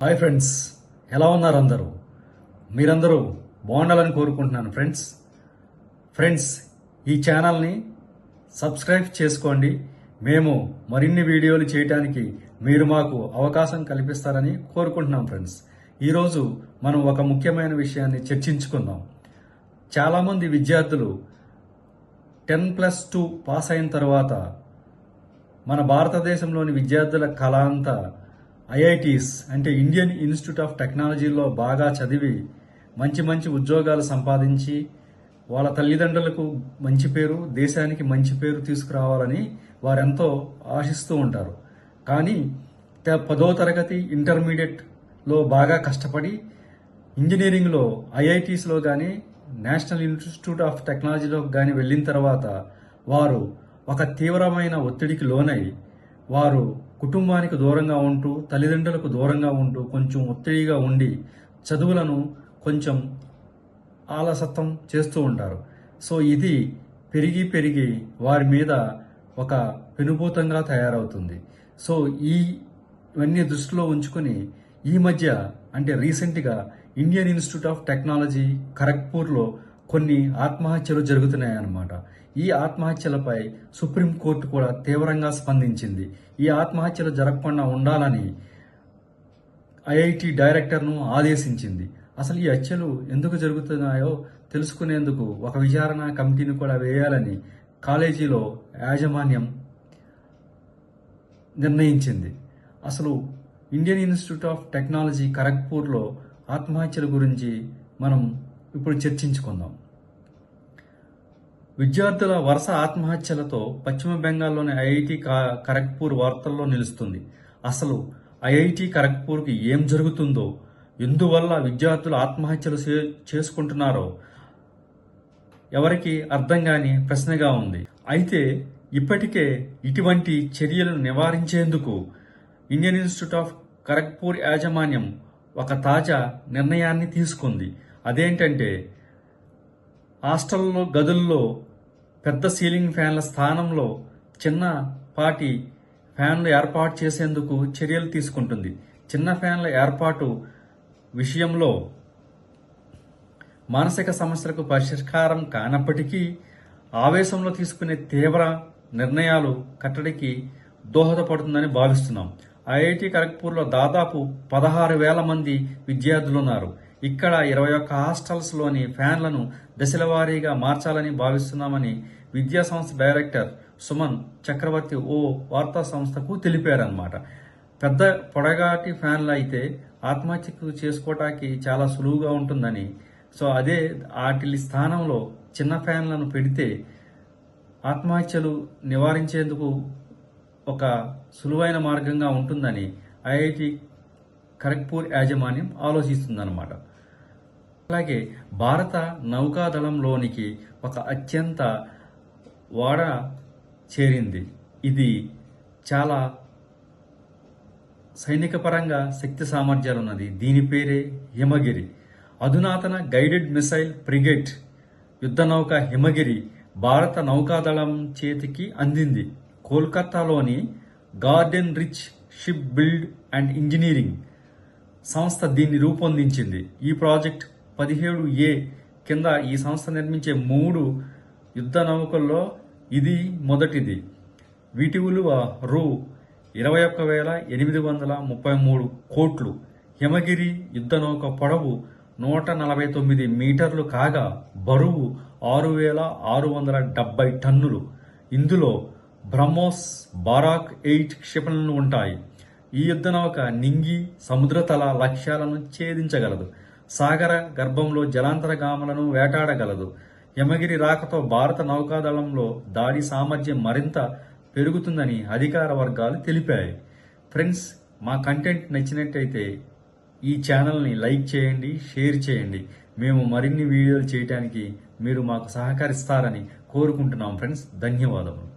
Hi friends ఎలా ఉన్నారు అందరూ? మీరందరూ బాగుండాలని కోరుకుంటున్నాను ఫ్రెండ్స్. ఫ్రెండ్స్ ఈ ఛానల్ని సబ్స్క్రైబ్ చేసుకోండి. మేము మరిన్ని వీడియోలు చేయటానికి మీరు మాకు అవకాశం కల్పిస్తారని కోరుకుంటున్నాం ఫ్రెండ్స్. ఈరోజు మనం ఒక ముఖ్యమైన విషయాన్ని చర్చించుకుందాం. చాలామంది విద్యార్థులు టెన్ ప్లస్ టూ పాస్ అయిన తర్వాత మన భారతదేశంలోని విద్యార్థుల కళ అంతా ఐఐటీస్ అంటే ఇండియన్ ఇన్స్టిట్యూట్ ఆఫ్ టెక్నాలజీలో బాగా చదివి మంచి మంచి ఉద్యోగాలు సంపాదించి వాళ్ళ తల్లిదండ్రులకు మంచి పేరు దేశానికి మంచి పేరు తీసుకురావాలని వారెంతో ఆశిస్తూ ఉంటారు. కానీ పదో తరగతి ఇంటర్మీడియట్లో బాగా కష్టపడి ఇంజనీరింగ్లో ఐఐటీస్లో కానీ నేషనల్ ఇన్స్టిట్యూట్ ఆఫ్ టెక్నాలజీలో కానీ వెళ్ళిన తర్వాత వారు ఒక తీవ్రమైన ఒత్తిడికి లోనై వారు కుటుంబానికి దూరంగా ఉంటూ తల్లిదండ్రులకు దూరంగా ఉంటూ కొంచెం ఒత్తిడిగా ఉండి చదువులను కొంచెం ఆలసత్వం చేస్తూ ఉంటారు. సో ఇది పెరిగి పెరిగి వారి మీద ఒక పెనుభూతంగా తయారవుతుంది. సో ఈ ఇవన్నీ దృష్టిలో ఉంచుకొని ఈ మధ్య అంటే రీసెంట్గా ఇండియన్ ఇన్స్టిట్యూట్ ఆఫ్ టెక్నాలజీ ఖరగ్పూర్లో కొన్ని ఆత్మహత్యలు జరుగుతున్నాయన్నమాట. ఈ ఆత్మహత్యలపై సుప్రీంకోర్టు కూడా తీవ్రంగా స్పందించింది. ఈ ఆత్మహత్యలు జరగకుండా ఉండాలని ఐఐటి డైరెక్టర్ను ఆదేశించింది. అసలు ఈ హత్యలు ఎందుకు జరుగుతున్నాయో తెలుసుకునేందుకు ఒక విచారణ కమిటీని కూడా వేయాలని కాలేజీలో యాజమాన్యం నిర్ణయించింది. అసలు ఇండియన్ ఇన్స్టిట్యూట్ ఆఫ్ టెక్నాలజీ ఖరగ్పూర్లో ఆత్మహత్యల గురించి మనం ఇప్పుడు చర్చించుకుందాం. విద్యార్థుల వరుస ఆత్మహత్యలతో పశ్చిమ బెంగాల్లోని ఐఐటి కా- ఖరగ్పూర్ వార్తల్లో నిలుస్తుంది. అసలు ఐఐటి ఖరగ్పూర్కి ఏం జరుగుతుందో ఎందువల్ల విద్యార్థులు ఆత్మహత్యలు చే- చేసుకుంటున్నారో ఎవరికి అర్థం కాని ప్రశ్నగా ఉంది. అయితే ఇప్పటికే ఇటువంటి చర్యలను నివారించేందుకు ఇండియన్ ఇన్స్టిట్యూట్ ఆఫ్ ఖరగ్పూర్ యాజమాన్యం ఒక తాజా నిర్ణయాన్ని తీసుకుంది. అదేంటంటే హాస్టల్లో గదుల్లో పెద్ద సీలింగ్ ఫ్యాన్ల స్థానంలో చిన్నపాటి ఫ్యాన్లు ఏర్పాటు చేసేందుకు చర్యలు తీసుకుంటుంది. చిన్న ఫ్యాన్ల ఏర్పాటు విషయంలో మానసిక సమస్యలకు పరిష్కారం కానప్పటికీ ఆవేశంలో తీసుకునే తీవ్ర నిర్ణయాలు కట్టడికి దోహదపడుతుందని భావిస్తున్నాం. ఐఐటి ఖరగ్పూర్లో దాదాపు పదహారు వేల మంది విద్యార్థులు ఉన్నారు ఇక్కడ ఇరవై ఒక్క హాస్టల్స్లోని ఫ్యాన్లను దశల వారీగా మార్చాలని భావిస్తున్నామని విద్యా సంస్థ డైరెక్టర్ సుమన్ చక్రవర్తి ఓ వార్తా సంస్థకు తెలిపారన్నమాట. పెద్ద పొడగాటి ఫ్యాన్లు అయితే ఆత్మహత్యకు చేసుకోవటానికి చాలా సులువుగా ఉంటుందని సో అదే వాటి స్థానంలో చిన్న ఫ్యాన్లను పెడితే ఆత్మహత్యలు నివారించేందుకు ఒక సులువైన మార్గంగా ఉంటుందని ఐఐటి ఖరగ్పూర్ యాజమాన్యం ఆలోచిస్తుందన్నమాట. అలాగే భారత నౌకాదళంలోనికి ఒక అత్యంత వాడ చేరింది. ఇది చాలా సైనిక పరంగా శక్తి సామర్థ్యాలు ఉన్నది దీని పేరే హిమగిరి. అధునాతన గైడెడ్ మిసైల్ ఫ్రిగేట్ యుద్ధ నౌక హిమగిరి భారత నౌకాదళం చేతికి అందింది. కోల్కతాలోని Garden Reach ship build and engineering సంస్థ దీన్ని రూపొందించింది. ఈ ప్రాజెక్ట్ పదిహేడు ఏ కింద ఈ సంస్థ నిర్మించే మూడు యుద్ధ నౌకల్లో ఇది మొదటిది. వీటి విలువ రూ. ఇరవై ఒక్క వేల ఎనిమిది వందల ముప్పై మూడు కోట్లు. హిమగిరి యుద్ధ నౌక పొడవు నూట నలభై తొమ్మిది మీటర్లు కాగా బరువు ఆరు వేల ఆరు వందల డెబ్బై టన్నులు. ఇందులో బ్రహ్మోస్ బారాక్ ఎయిట్ క్షిపణులు ఉంటాయి. ఈ యుద్ధ నౌక నింగి సముద్రతల లక్ష్యాలను ఛేదించగలదు. సాగర గర్భంలో జలాంతరగాములను వేటాడగలదు. యమగిరి రాకతో భారత నౌకాదళంలో దాడి సామర్థ్యం మరింత పెరుగుతుందని అధికార వర్గాలు తెలిపాయి. ఫ్రెండ్స్ మా కంటెంట్ నచ్చినట్టయితే ఈ ఛానల్ని లైక్ చేయండి షేర్ చేయండి. మేము మరిన్ని వీడియోలు చేయడానికి మీరు మాకు సహకరిస్తారని కోరుకుంటున్నాం ఫ్రెండ్స్. ధన్యవాదములు.